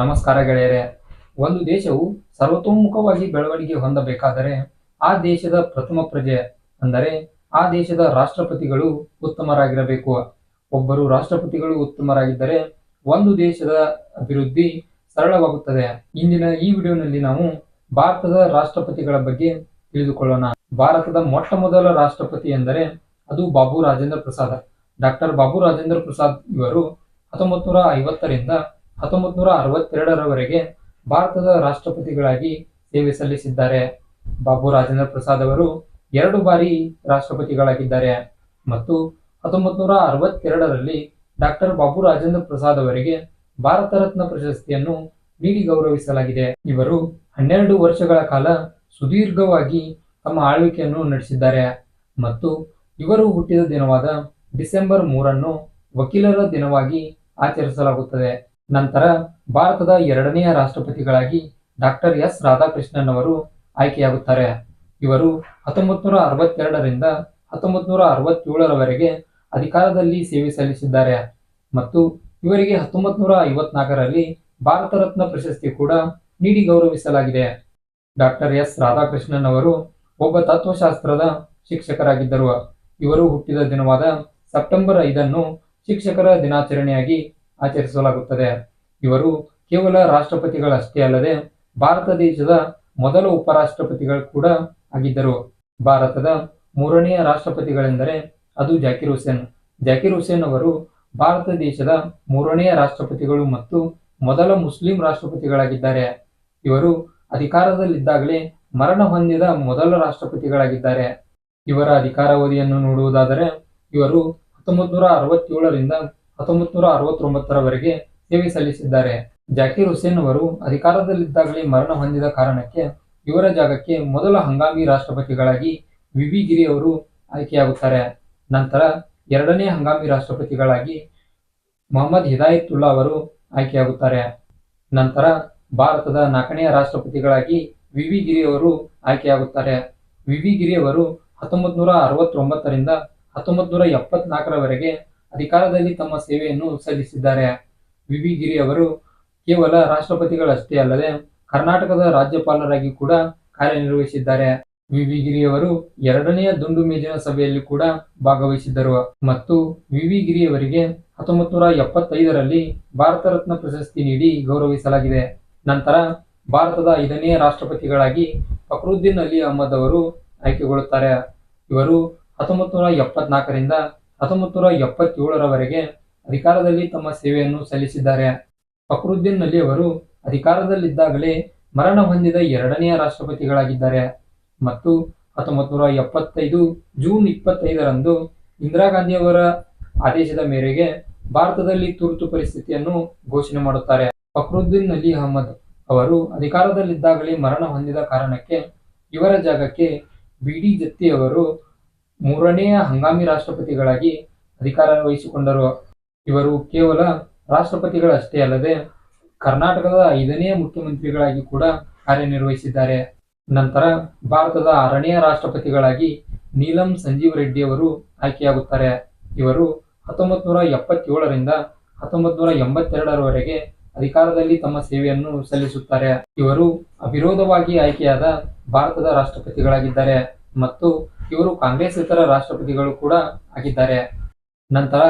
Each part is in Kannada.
ನಮಸ್ಕಾರ ಗೆಳೆಯರೆ. ಒಂದು ದೇಶವು ಸರ್ವತೋಮುಖವಾಗಿ ಬೆಳವಣಿಗೆ ಹೊಂದಬೇಕಾದರೆ ಆ ದೇಶದ ಪ್ರಥಮ ಪ್ರಜೆ ಅಂದರೆ ಆ ದೇಶದ ರಾಷ್ಟ್ರಪತಿಗಳು ಉತ್ತಮರಾಗಿರಬೇಕು. ಒಬ್ಬರು ರಾಷ್ಟ್ರಪತಿಗಳು ಉತ್ತಮರಾಗಿದ್ದರೆ ಒಂದು ದೇಶದ ಅಭಿವೃದ್ಧಿ ಸರಳವಾಗುತ್ತದೆ. ಇಂದಿನ ಈ ವಿಡಿಯೋನಲ್ಲಿ ನಾವು ಭಾರತದ ರಾಷ್ಟ್ರಪತಿಗಳ ಬಗ್ಗೆ ತಿಳಿದುಕೊಳ್ಳೋಣ. ಭಾರತದ ಮೊಟ್ಟ ಮೊದಲ ರಾಷ್ಟ್ರಪತಿ ಎಂದರೆ ಅದು ಬಾಬು ರಾಜೇಂದ್ರ ಪ್ರಸಾದ್. ಡಾಕ್ಟರ್ ಬಾಬು ರಾಜೇಂದ್ರ ಪ್ರಸಾದ್ ಇವರು ಹತ್ತೊಂಬತ್ತು ನೂರ ಐವತ್ತರಿಂದ ಹತ್ತೊಂಬತ್ತು ನೂರ ಅರವತ್ತೆರಡರವರೆಗೆ ಭಾರತದ ರಾಷ್ಟ್ರಪತಿಗಳಾಗಿ ಸೇವೆ ಸಲ್ಲಿಸಿದ್ದಾರೆ. ಬಾಬು ರಾಜೇಂದ್ರ ಪ್ರಸಾದ್ ಅವರು ಎರಡು ಬಾರಿ ರಾಷ್ಟ್ರಪತಿಗಳಾಗಿದ್ದಾರೆ ಮತ್ತು ಹತ್ತೊಂಬತ್ತು ನೂರ ಅರವತ್ತೆರಡರಲ್ಲಿ ಡಾಕ್ಟರ್ ಬಾಬು ರಾಜೇಂದ್ರ ಪ್ರಸಾದ್ ಅವರಿಗೆ ಭಾರತ ರತ್ನ ಪ್ರಶಸ್ತಿಯನ್ನು ನೀಡಿ ಗೌರವಿಸಲಾಗಿದೆ. ಇವರು ಹನ್ನೆರಡು ವರ್ಷಗಳ ಕಾಲ ಸುದೀರ್ಘವಾಗಿ ತಮ್ಮ ಆಳ್ವಿಕೆಯನ್ನು ನಡೆಸಿದ್ದಾರೆ ಮತ್ತು ಇವರು ಹುಟ್ಟಿದ ದಿನವಾದ ಡಿಸೆಂಬರ್ ಮೂರನ್ನು ವಕೀಲರ ದಿನವಾಗಿ ಆಚರಿಸಲಾಗುತ್ತದೆ. ನಂತರ ಭಾರತದ ಎರಡನೆಯ ರಾಷ್ಟ್ರಪತಿಗಳಾಗಿ ಡಾಕ್ಟರ್ ಎಸ್ ರಾಧಾಕೃಷ್ಣನ್ ಅವರು ಆಯ್ಕೆಯಾಗುತ್ತಾರೆ. ಇವರು ಹತ್ತೊಂಬತ್ತು ನೂರ ಅರವತ್ತೆರಡರಿಂದ ಹತ್ತೊಂಬತ್ತು ನೂರ ಅರವತ್ತೇಳರವರೆಗೆ ಅಧಿಕಾರದಲ್ಲಿ ಸೇವೆ ಸಲ್ಲಿಸಿದ್ದಾರೆ. ಮತ್ತು ಇವರಿಗೆ ಹತ್ತೊಂಬತ್ತು ನೂರ ಐವತ್ನಾಲ್ಕರಲ್ಲಿ ಭಾರತ ರತ್ನ ಪ್ರಶಸ್ತಿ ಕೂಡ ನೀಡಿ ಗೌರವಿಸಲಾಗಿದೆ. ಡಾಕ್ಟರ್ ಎಸ್ ರಾಧಾಕೃಷ್ಣನ್ ಅವರು ಒಬ್ಬ ತತ್ವಶಾಸ್ತ್ರದ ಶಿಕ್ಷಕರಾಗಿದ್ದರು. ಇವರು ಹುಟ್ಟಿದ ದಿನವಾದ ಸೆಪ್ಟೆಂಬರ್ ಐದನ್ನು ಶಿಕ್ಷಕರ ದಿನಾಚರಣೆಯಾಗಿ ಆಚರಿಸಲಾಗುತ್ತದೆ. ಇವರು ಕೇವಲ ರಾಷ್ಟ್ರಪತಿಗಳಷ್ಟೇ ಅಲ್ಲದೆ ಭಾರತ ದೇಶದ ಮೊದಲ ಉಪರಾಷ್ಟ್ರಪತಿಗಳು ಕೂಡ ಆಗಿದ್ದರು. ಭಾರತದ ಮೂರನೆಯ ರಾಷ್ಟ್ರಪತಿಗಳೆಂದರೆ ಅದು ಜಾಕಿರ್ ಹುಸೇನ್. ಜಾಕಿರ್ ಹುಸೇನ್ ಅವರು ಭಾರತ ದೇಶದ ಮೂರನೆಯ ರಾಷ್ಟ್ರಪತಿಗಳು ಮತ್ತು ಮೊದಲ ಮುಸ್ಲಿಂ ರಾಷ್ಟ್ರಪತಿಗಳಾಗಿದ್ದಾರೆ. ಇವರು ಅಧಿಕಾರದಲ್ಲಿದ್ದಾಗಲೇ ಮರಣ ಹೊಂದಿದ ಮೊದಲ ರಾಷ್ಟ್ರಪತಿಗಳಾಗಿದ್ದಾರೆ. ಇವರ ಅಧಿಕಾರಾವಧಿಯನ್ನು ನೋಡುವುದಾದರೆ ಇವರು ಹತ್ತೊಂಬತ್ತು ನೂರ ಅರವತ್ತೇಳರಿಂದ ಹತ್ತೊಂಬತ್ತು ನೂರ ಅರವತ್ತೊಂಬತ್ತರವರೆಗೆ ಸೇವೆ ಸಲ್ಲಿಸಿದ್ದಾರೆ. ಜಾಕಿರ್ ಹುಸೇನ್ ಅವರು ಅಧಿಕಾರದಲ್ಲಿದ್ದಾಗಲೇ ಮರಣ ಹೊಂದಿದ ಕಾರಣಕ್ಕೆ ಇವರ ಜಾಗಕ್ಕೆ ಮೊದಲ ಹಂಗಾಮಿ ರಾಷ್ಟ್ರಪತಿಗಳಾಗಿ ವಿವಿ ಗಿರಿ ಅವರು ಆಯ್ಕೆಯಾಗುತ್ತಾರೆ. ನಂತರ ಎರಡನೇ ಹಂಗಾಮಿ ರಾಷ್ಟ್ರಪತಿಗಳಾಗಿ ಮೊಹಮ್ಮದ್ ಹಿದಾಯತುಲ್ಲಾ ಅವರು ಆಯ್ಕೆಯಾಗುತ್ತಾರೆ. ನಂತರ ಭಾರತದ ನಾಲ್ಕನೆಯ ರಾಷ್ಟ್ರಪತಿಗಳಾಗಿ ವಿವಿ ಗಿರಿ ಅವರು ಆಯ್ಕೆಯಾಗುತ್ತಾರೆ. ವಿವಿ ಗಿರಿ ಅವರು ಹತ್ತೊಂಬತ್ತು ನೂರ ಅರವತ್ತೊಂಬತ್ತರಿಂದ ಹತ್ತೊಂಬತ್ತು ನೂರ ಎಪ್ಪತ್ನಾಲ್ಕರವರೆಗೆ ಅಧಿಕಾರದಲ್ಲಿ ತಮ್ಮ ಸೇವೆಯನ್ನು ಸಲ್ಲಿಸಿದ್ದಾರೆ. ವಿವಿಗಿರಿಯವರು ಕೇವಲ ರಾಷ್ಟ್ರಪತಿಗಳಷ್ಟೇ ಅಲ್ಲದೆ ಕರ್ನಾಟಕದ ರಾಜ್ಯಪಾಲರಾಗಿ ಕೂಡ ಕಾರ್ಯನಿರ್ವಹಿಸಿದ್ದಾರೆ. ವಿವಿಗಿರಿಯವರು ಎರಡನೆಯ ದುಂಡು ಮೇಜಿನ ಸಭೆಯಲ್ಲಿ ಕೂಡ ಭಾಗವಹಿಸಿದ್ದರು. ಮತ್ತು ವಿವಿಗಿರಿಯವರಿಗೆ ಹತ್ತೊಂಬತ್ತು ನೂರ ಎಪ್ಪತ್ತೈದರಲ್ಲಿ ಭಾರತ ರತ್ನ ಪ್ರಶಸ್ತಿ ನೀಡಿ ಗೌರವಿಸಲಾಗಿದೆ. ನಂತರ ಭಾರತದ ಐದನೆಯ ರಾಷ್ಟ್ರಪತಿಗಳಾಗಿ ಫಕ್ರುದ್ದೀನ್ ಅಲಿ ಅಹಮದ್ ಅವರು ಆಯ್ಕೆಗೊಳ್ಳುತ್ತಾರೆ. ಇವರು ಹತ್ತೊಂಬತ್ತು ನೂರ ಎಪ್ಪತ್ನಾಲ್ಕರಿಂದ ಹತ್ತೊಂಬತ್ತು ನೂರ ಎಪ್ಪತ್ತೇಳರವರೆಗೆ ಅಧಿಕಾರದಲ್ಲಿ ತಮ್ಮ ಸೇವೆಯನ್ನು ಸಲ್ಲಿಸಿದ್ದಾರೆ. ಫಕ್ರುದ್ದೀನ್ ಅಲಿ ಅವರು ಅಧಿಕಾರದಲ್ಲಿದ್ದಾಗಲೇ ಮರಣ ಹೊಂದಿದ ಎರಡನೆಯ ರಾಷ್ಟ್ರಪತಿಗಳಾಗಿದ್ದಾರೆ. ಮತ್ತು ಹತ್ತೊಂಬತ್ತು ನೂರ ಎಪ್ಪತ್ತೈದು ಜೂನ್ ಇಪ್ಪತ್ತೈದರಂದು ಇಂದಿರಾ ಗಾಂಧಿ ಅವರ ಆದೇಶದ ಮೇರೆಗೆ ಭಾರತದಲ್ಲಿ ತುರ್ತು ಪರಿಸ್ಥಿತಿಯನ್ನು ಘೋಷಣೆ ಮಾಡುತ್ತಾರೆ. ಫಕ್ರುದ್ದೀನ್ ಅಲಿ ಅಹಮದ್ ಅವರು ಅಧಿಕಾರದಲ್ಲಿದ್ದಾಗಲೇ ಮರಣ ಹೊಂದಿದ ಕಾರಣಕ್ಕೆ ಇವರ ಜಾಗಕ್ಕೆ ಬಿ ಡಿ ಜತ್ತಿ ಅವರು ಮೂರನೆಯ ಹಂಗಾಮಿ ರಾಷ್ಟ್ರಪತಿಗಳಾಗಿ ಅಧಿಕಾರ ವಹಿಸಿಕೊಂಡರು. ಇವರು ಕೇವಲ ರಾಷ್ಟ್ರಪತಿಗಳಷ್ಟೇ ಅಲ್ಲದೆ ಕರ್ನಾಟಕದ ಐದನೇ ಮುಖ್ಯಮಂತ್ರಿಗಳಾಗಿ ಕೂಡ ಕಾರ್ಯನಿರ್ವಹಿಸಿದ್ದಾರೆ. ನಂತರ ಭಾರತದ ಆರನೆಯ ರಾಷ್ಟ್ರಪತಿಗಳಾಗಿ ನೀಲಂ ಸಂಜೀವ್ ರೆಡ್ಡಿ ಅವರು ಆಯ್ಕೆಯಾಗುತ್ತಾರೆ. ಇವರು ಹತ್ತೊಂಬತ್ತು ನೂರ ಎಪ್ಪತ್ತೇಳರಿಂದ ಹತ್ತೊಂಬತ್ತು ನೂರ ಎಂಬತ್ತೆರಡರವರೆಗೆ ಅಧಿಕಾರದಲ್ಲಿ ತಮ್ಮ ಸೇವೆಯನ್ನು ಸಲ್ಲಿಸುತ್ತಾರೆ. ಇವರು ಅವಿರೋಧವಾಗಿ ಆಯ್ಕೆಯಾದ ಭಾರತದ ರಾಷ್ಟ್ರಪತಿಗಳಾಗಿದ್ದಾರೆ ಮತ್ತು ಇವರು ಕಾಂಗ್ರೆಸ್ ಇತರ ರಾಷ್ಟ್ರಪತಿಗಳು ಕೂಡ ಆಗಿದ್ದಾರೆ. ನಂತರ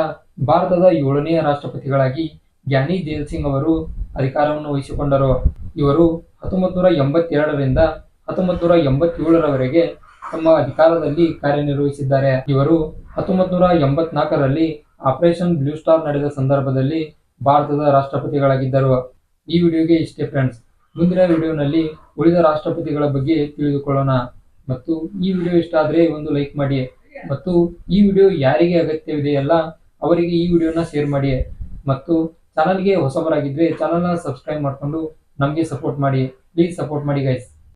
ಭಾರತದ ಏಳನೆಯ ರಾಷ್ಟ್ರಪತಿಗಳಾಗಿ ಗ್ಯಾನಿ ದೇವ್ ಸಿಂಗ್ ಅವರು ಅಧಿಕಾರವನ್ನು ವಹಿಸಿಕೊಂಡರು. ಇವರು ಹತ್ತೊಂಬತ್ತು ನೂರ ಎಂಬತ್ತೆರಡರಿಂದ ಹತ್ತೊಂಬತ್ತು ನೂರ ಎಂಬತ್ತೇಳರವರೆಗೆ ತಮ್ಮ ಅಧಿಕಾರದಲ್ಲಿ ಕಾರ್ಯನಿರ್ವಹಿಸಿದ್ದಾರೆ. ಇವರು ಹತ್ತೊಂಬತ್ತು ನೂರ ಎಂಬತ್ನಾಲ್ಕರಲ್ಲಿ ಆಪರೇಷನ್ ಬ್ಲೂ ಸ್ಟಾರ್ ನಡೆದ ಸಂದರ್ಭದಲ್ಲಿ ಭಾರತದ ರಾಷ್ಟ್ರಪತಿಗಳಾಗಿದ್ದರು. ಈ ವಿಡಿಯೋಗೆ ಇಷ್ಟೇ ಫ್ರೆಂಡ್ಸ್ ಮುಂದಿನ ವಿಡಿಯೋನಲ್ಲಿ ಉಳಿದ ರಾಷ್ಟ್ರಪತಿಗಳ ಬಗ್ಗೆ ತಿಳಿದುಕೊಳ್ಳೋಣ. ಮತ್ತು ಈ ವಿಡಿಯೋ ಇಷ್ಟ ಆದರೆ ಒಂದು ಲೈಕ್ ಮಾಡಿ. ಮತ್ತು ಈ ವಿಡಿಯೋ ಯಾರಿಗೆ ಅಗತ್ಯವಿದೆಯಲ್ಲ ಅವರಿಗೆ ಈ ವಿಡಿಯೋನ ಶೇರ್ ಮಾಡಿ. ಮತ್ತು ಚಾನಲ್ಗೆ ಹೊಸಬರಾಗಿದ್ದರೆ ಚಾನಲ್ನ ಸಬ್ಸ್ಕ್ರೈಬ್ ಮಾಡಿಕೊಂಡು ನಮಗೆ ಸಪೋರ್ಟ್ ಮಾಡಿ. ಪ್ಲೀಸ್ ಸಪೋರ್ಟ್ ಮಾಡಿ ಗೈಸ್